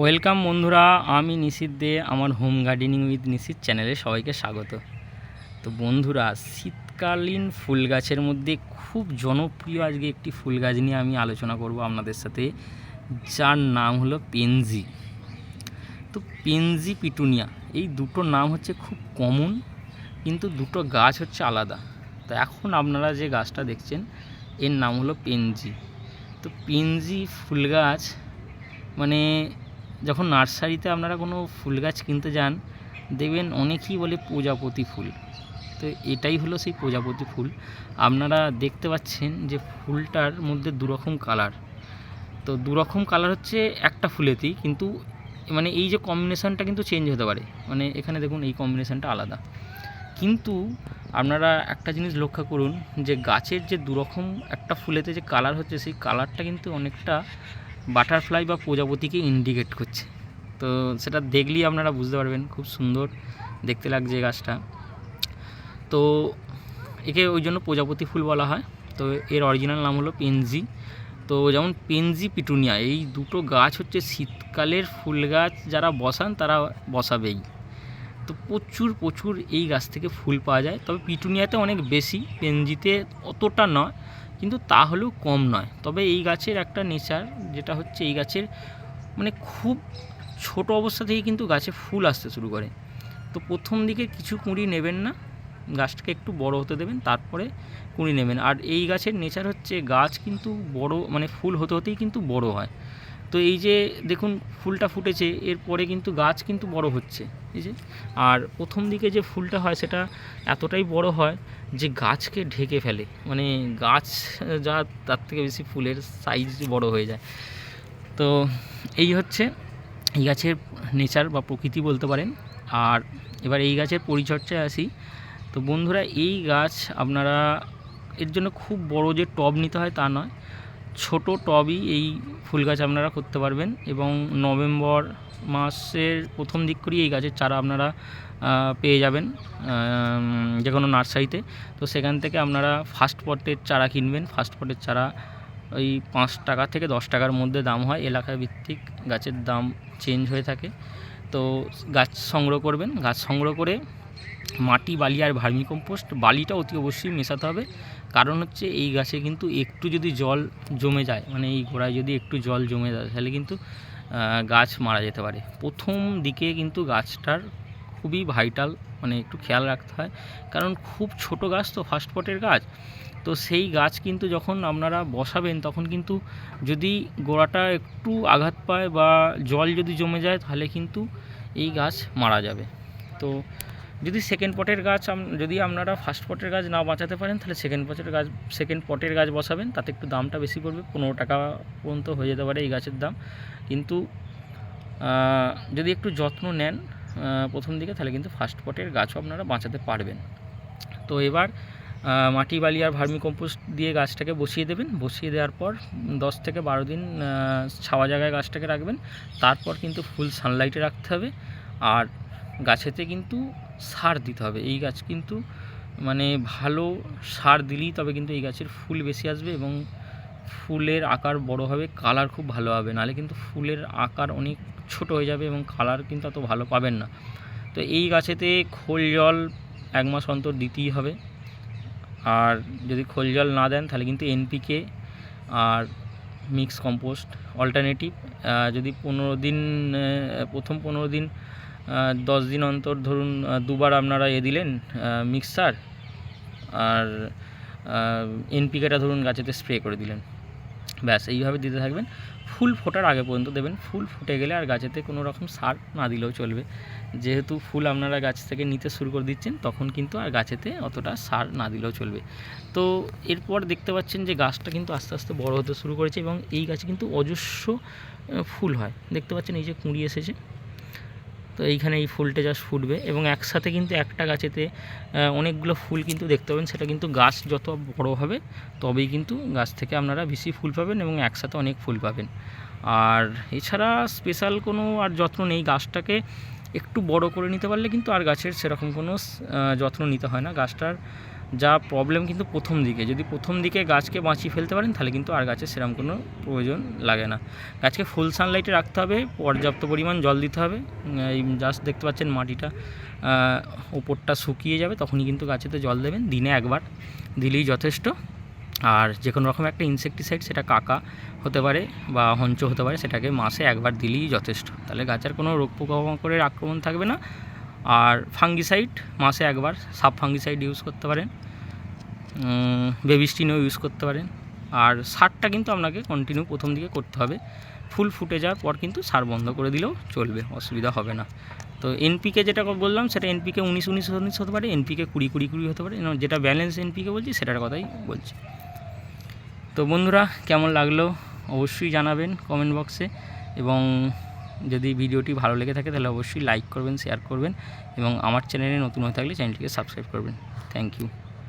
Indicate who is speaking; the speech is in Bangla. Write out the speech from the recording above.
Speaker 1: ওয়েলকাম বন্ধুরা, আমি নিশিত দে, আমার হোম গার্ডেনিং উইথ নিশিত চ্যানেলে সবাইকে স্বাগত। তো বন্ধুরা, শীতকালীন ফুল গাছের মধ্যে খুব জনপ্রিয় আজকে একটি ফুল গাছ নিয়ে আমি আলোচনা করব আপনাদের সাথে, যার নাম হলো পেনজি। তো পেনজি পিটুনিয়া, এই দুটো নাম হচ্ছে খুব কমন, কিন্তু দুটো গাছ হচ্ছে আলাদা। তো এখন আপনারা যে গাছটা দেখছেন, এর নাম হলো পেনজি। তো পেনজি ফুল গাছ মানে যখন নার্সারিতে আপনারা কোনো ফুল গাছ কিনতে যান, দেখবেন অনেকেই বলে প্রজাপতি ফুল। তো এটাই হলো সেই প্রজাপতি ফুল। আপনারা দেখতে পাচ্ছেন যে ফুলটার মধ্যে দুরকম কালার। তো দুরকম কালার হচ্ছে একটা ফুলেতেই, কিন্তু মানে এই যে কম্বিনেশানটা কিন্তু চেঞ্জ হতে পারে। মানে এখানে দেখুন এই কম্বিনেশানটা আলাদা। কিন্তু আপনারা একটা জিনিস লক্ষ্য করুন যে গাছের যে দুরকম একটা ফুলেতে যে কালার হচ্ছে, সেই কালারটা কিন্তু অনেকটা বাটারফ্লাই বা প্রজাপতিকে ইন্ডিকেট করছে। তো সেটা দেখলেই আপনারা বুঝতে পারবেন, খুব সুন্দর দেখতে লাগছে গাছটা। তো একে ওই জন্য প্রজাপতি ফুল বলা হয়। তো এর অরিজিনাল নাম হলো পেনজি। তো যেমন পেনজি পিটুনিয়া, এই দুটো গাছ হচ্ছে শীতকালের ফুল গাছ, যারা বসান তারা বসাবেই। তো প্রচুর প্রচুর এই গাছ থেকে ফুল পাওয়া যায়। তবে পিটুনিয়াতে অনেক বেশি, পেনজিতে অতটা নয়। কিন্তু তা হলেও কম নয়। তবে এই গাছের একটা নেচার যেটা হচ্ছে এই গাছের মানে খুব ছোট অবস্থা থেকে কিন্তু গাছে ফুল আসতে শুরু করে। তো প্রথম দিকে কিছু কুঁড়ি নেবেন না, গাছটাকে একটু বড় হতে দেবেন, তারপরে কুঁড়ি নেবেন। আর এই গাছের নেচার হচ্ছে গাছ কিন্তু বড় মানে ফুল হতে হতেই কিন্তু বড় হয়। তো এই যে দেখুন, ফুলটা ফুটেছে, এরপরে কিন্তু গাছ কিন্তু বড় হচ্ছে, এই যে। আর প্রথম দিকে যে ফুলটা হয়, সেটা এতটাই বড় হয় যে গাছকে ঢেকে ফেলে। মানে গাছ যা, তার থেকে বেশি ফুলের সাইজ বড় হয়ে যায়। তো এই হচ্ছে এই গাছের নেচার বা প্রকৃতি বলতে পারেন। আর এবার এই গাছের পরিচর্যায় আসি। তো বন্ধুরা, এই গাছ আপনারা, এর জন্য খুব বড় যে টব নিতে হয় তা নয়। ছোট টবই এই ফুল গাছ আপনারা করতে পারবেন এবং নভেম্বর মাসের প্রথম দিক করেই এই গাছের চারা আপনারা পেয়ে যাবেন যে কোনো নার্সারিতে। তো সেখান থেকে আপনারা ফার্স্ট পটের চারা কিনবেন। ফার্স্ট পটের চারা ওই পাঁচ টাকা থেকে দশ টাকার মধ্যে দাম হয়। এলাকা ভিত্তিক গাছের দাম চেঞ্জ হয়ে থাকে। তো গাছ সংগ্রহ করবেন। গাছ সংগ্রহ করে মাটি, বালি আর ভার্মি কম্পোস্ট বালিটা অতি অবশ্যই মেশাতে হবে। কারণ হচ্ছে এই গাছে কিন্তু একটু যদি জল জমে যায় মানে এই গোড়ায় যদি একটু জল জমে যায়, তাহলে কিন্তু গাছ মারা যেতে পারে। প্রথম দিকে কিন্তু গাছটার খুবই ভাইটাল মানে একটু খেয়াল রাখতে হয়। কারণ খুব ছোট গাছ তো ফার্স্ট পটের গাছ। তো সেই গাছ কিন্তু যখন আপনারা বসাবেন, তখন কিন্তু যদি গোড়াটা একটু আঘাত পায় বা জল যদি জমে যায়, তাহলে কিন্তু এই গাছ মারা যাবে। তো যদি সেকেন্ড পটের গাছ যদি আপনারা ফার্স্ট পটের গাছ না বাঁচাতে পারেন, তাহলে সেকেন্ড পটের গাছ সেকেন্ড পটের গাছ বসাবেন, তাতে একটু দামটা বেশি পড়বে, পনেরো টাকা পর্যন্ত হয়ে যেতে পারে এই গাছের দাম। কিন্তু যদি একটু যত্ন নেন প্রথম দিকে, তাহলে কিন্তু ফার্স্ট পটের গাছও আপনারা বাঁচাতে পারবেন। তো এবার মাটি, বালি আর ভার্মি কম্পোস্ট দিয়ে গাছটাকে বসিয়ে দেবেন। বসিয়ে দেওয়ার পর দশ থেকে বারো দিন ছাওয়া জায়গায় গাছটাকে রাখবেন। তারপর কিন্তু ফুল সানলাইটে রাখতে হবে। আর গাছেতে কিন্তু সার দিতে হবে। এই গাছ কিন্তু মানে ভালো সার দিলেই তবে কিন্তু এই গাছের ফুল বেশি আসবে এবং ফুলের আকার বড় হবে, কালার খুব ভালো হবে। নাহলে কিন্তু ফুলের আকার অনেক ছোট হয়ে যাবে এবং কালার কিন্তু অত ভালো পাবেন না। তো এই গাছেতে খোল জল এক মাস অন্তর দিতেই হবে। আর যদি খোল জল না দেন, তাহলে কিন্তু এনপিকে আর মিক্স কম্পোস্ট অল্টারনেটিভ যদি পনেরো দিন প্রথম পনেরো দিন দশ দিন অন্তর ধরুন দুবার আপনারা এ দিলেন মিক্সার আর এনপিকেটা ধরুন গাছেতে স্প্রে করে দিলেন। ব্যাস, এইভাবে দিতে থাকবেন। ফুল ফোটার আগে পর্যন্ত দেবেন। ফুল ফুটে গেলে আর গাছেতে কোনো রকম সার না দিলেও চলবে। যেহেতু ফুল আপনারা গাছ থেকে নিতে শুরু করে দিচ্ছেন, তখন কিন্তু আর গাছেতে অতটা সার না দিলেও চলবে। তো এরপর দেখতে পাচ্ছেন যে গাছটা কিন্তু আস্তে আস্তে বড় হতে শুরু করেছে এবং এই গাছে কিন্তু অজস্র ফুল হয়। দেখতে পাচ্ছেন এই যে কুঁড়ি এসেছে। তো এইখানে এই ফুলটা জাস্ট ফুটবে এবং একসাথে কিন্তু একটা গাছেতে অনেকগুলো ফুল কিন্তু দেখতে পাবেন। সেটা কিন্তু গাছ যত বড় হবে, তবেই কিন্তু গাছ থেকে আপনারা বেশি ফুল পাবেন এবং একসাথে অনেক ফুল পাবেন। আর এছাড়া স্পেশাল কোনো আর যত্ন নেই। গাছটাকে একটু বড় করে নিতে পারলে কিন্তু আর গাছের সেরকম কোনো যত্ন নিতে হয় না। গাছটার যা প্রবলেম কিন্তু প্রথম দিকে। যদি প্রথম দিকে গাছকে বাঁচিয়ে ফেলতে পারেন, তাহলে কিন্তু আর গাছের সেরকম কোনো প্রয়োজন লাগে না। গাছকে ফুল সানলাইটে রাখতে হবে, পর্যাপ্ত পরিমাণ জল দিতে হবে। এই জাস্ট দেখতে পাচ্ছেন মাটিটা ওপরটা শুকিয়ে যাবে, তখনই কিন্তু গাছেতে জল দেবেন। দিনে একবার দিলেই যথেষ্ট। আর যে কোনো রকম একটা ইনসেকটিসাইড সেটা কাকা হতে পারে বা হঞ্চ হতে পারে, সেটাকে মাসে একবার দিলেই যথেষ্ট। তাহলে গাছের কোনো রোগ পোকামাকড়ের আক্রমণ থাকবে না। আর ফাঙ্গিসাইড মাসে একবার সাব ফাঙ্গিসাইড ইউজ করতে পারেন। বেবিস্টিনও ইউজ করতে পারেন। আর সারটা কিন্তু আপনাকে কন্টিনিউ প্রথম দিকে করতে হবে। ফুল ফুটে যাওয়ার পর কিন্তু সার বন্ধ করে দিলেও চলবে, অসুবিধা হবে না। তো এনপিকে যেটা বললাম, সেটা এনপিকে উনিশ উনিশ উনিশ হতে পারে এনপিকে কুড়ি কুড়ি কুড়ি হতে পারে। যেটা ব্যালেন্স এনপিকে বলছি, সেটার কথাই বলছি। তো বন্ধুরা, কেমন লাগল? অবশ্যই জানাবেন কমেন্ট বক্সে এবং যদি ভিডিওটি ভালো লেগে থাকে তাহলে অবশ্যই লাইক করবেন শেয়ার করবেন এবং আমার চ্যানেলে নতুন হয়ে থাকলে চ্যানেলটিকে সাবস্ক্রাইব করবেন। Thank you